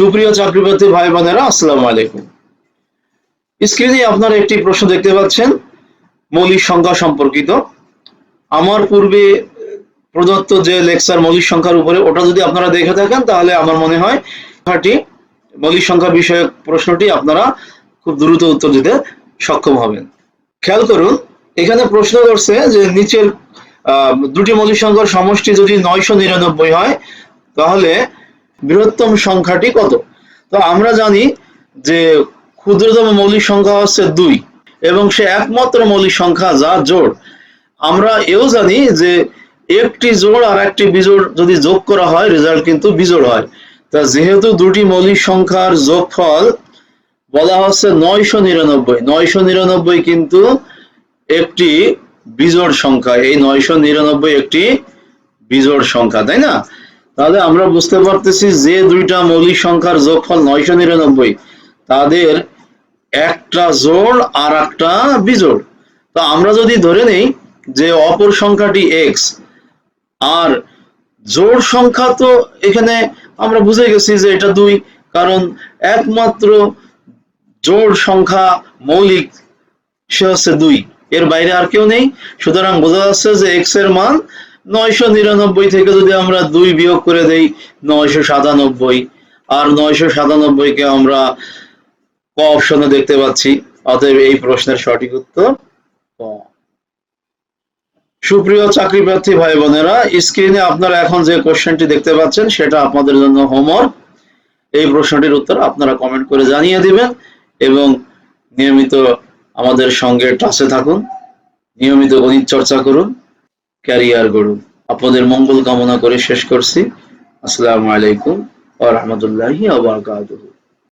সুপ্রিয় চাকরিপ্রার্থী ভাই বোনেরা, আসসালামু আলাইকুম। স্ক্রিনে আপনারা একটি প্রশ্ন দেখতে পাচ্ছেন, মৌলিক সংখ্যা সম্পর্কিত। আমার পূর্বে প্রদত্ত যে লেকচার মৌলিক সংখ্যার উপরে, ওটা যদি আপনারা দেখে থাকেন, তাহলে আমার মনে হয় মৌলিক সংখ্যা বিষয়ক প্রশ্নটি আপনারা খুব দ্রুত উত্তর দিতে সক্ষম হবেন। খেয়াল করুন, এখানে প্রশ্ন করছে যে নিচের দুটি মৌলিক সংখ্যার সমষ্টি যদি নয়শো নিরানব্বই হয়, তাহলে বৃহত্তম সংখ্যাটি কত? তো আমরা জানি যে ক্ষুদ্রতম মৌলিক সংখ্যা হচ্ছে দুই এবং সে একমাত্র মৌলিক সংখ্যা যা জোড়। আমরা এও জানি যে একটি জোড় আর একটি বিজোড় যদি যোগ করা হয় রেজাল্ট কিন্তু বিজোড় হয়। তা যেহেতু দুটি মৌলিক সংখ্যার যোগফল বলা হচ্ছে নয়শো নিরানব্বই নয়শো নিরানব্বই কিন্তু একটি বিজোড় সংখ্যা। এই নয়শো নিরানব্বই একটি বিজোড় সংখ্যা, তাই না? তাহলে আমরা বুঝতে পারতেছি যে দুইটা মৌলিক সংখ্যার যোগফল নয়শো নিরানব্বই, তাদের একটা জোড় আর একটা বিজোড়। তো আমরা যদি ধরে নেই যে অপর সংখ্যাটি এক্স আর জোড় সংখ্যা তো এখানে আমরা বুঝে গেছি যে এটা দুই, কারণ একমাত্র জোড় সংখ্যা মৌলিক, সে হচ্ছে দুই। এর বাইরে আর কেউ নেই। সুতরাং বোঝা যাচ্ছে যে এক্সের মান নয়শো নিরানব্বই থেকে যদি আমরা দুই বিয়োগ করে দেই নয়শো সাতানব্বই। আর নয়শো সাতানব্বই কে আমরা ক অপশনে দেখতে পাচ্ছি, অতএব এই প্রশ্নের সঠিক উত্তর ক। সুপ্রিয় চাকরি প্রার্থী ভাই বোনেরা স্ক্রিনে আপনারা এখন যে কোশ্চেনটি দেখতে পাচ্ছেন, সেটা আপনাদের জন্য হোমওয়ার্ক এই প্রশ্নটির উত্তর আপনারা কমেন্ট করে জানিয়ে দিবেন এবং নিয়মিত আমাদের সঙ্গে টাচে থাকুন, নিয়মিত গণিত চর্চা করুন। ক্যারিয়ার গড়ুন আপনাদের মঙ্গল কামনা করে শেষ করছি। আসসালামু আলাইকুম আ রাহমাতুল্লাহি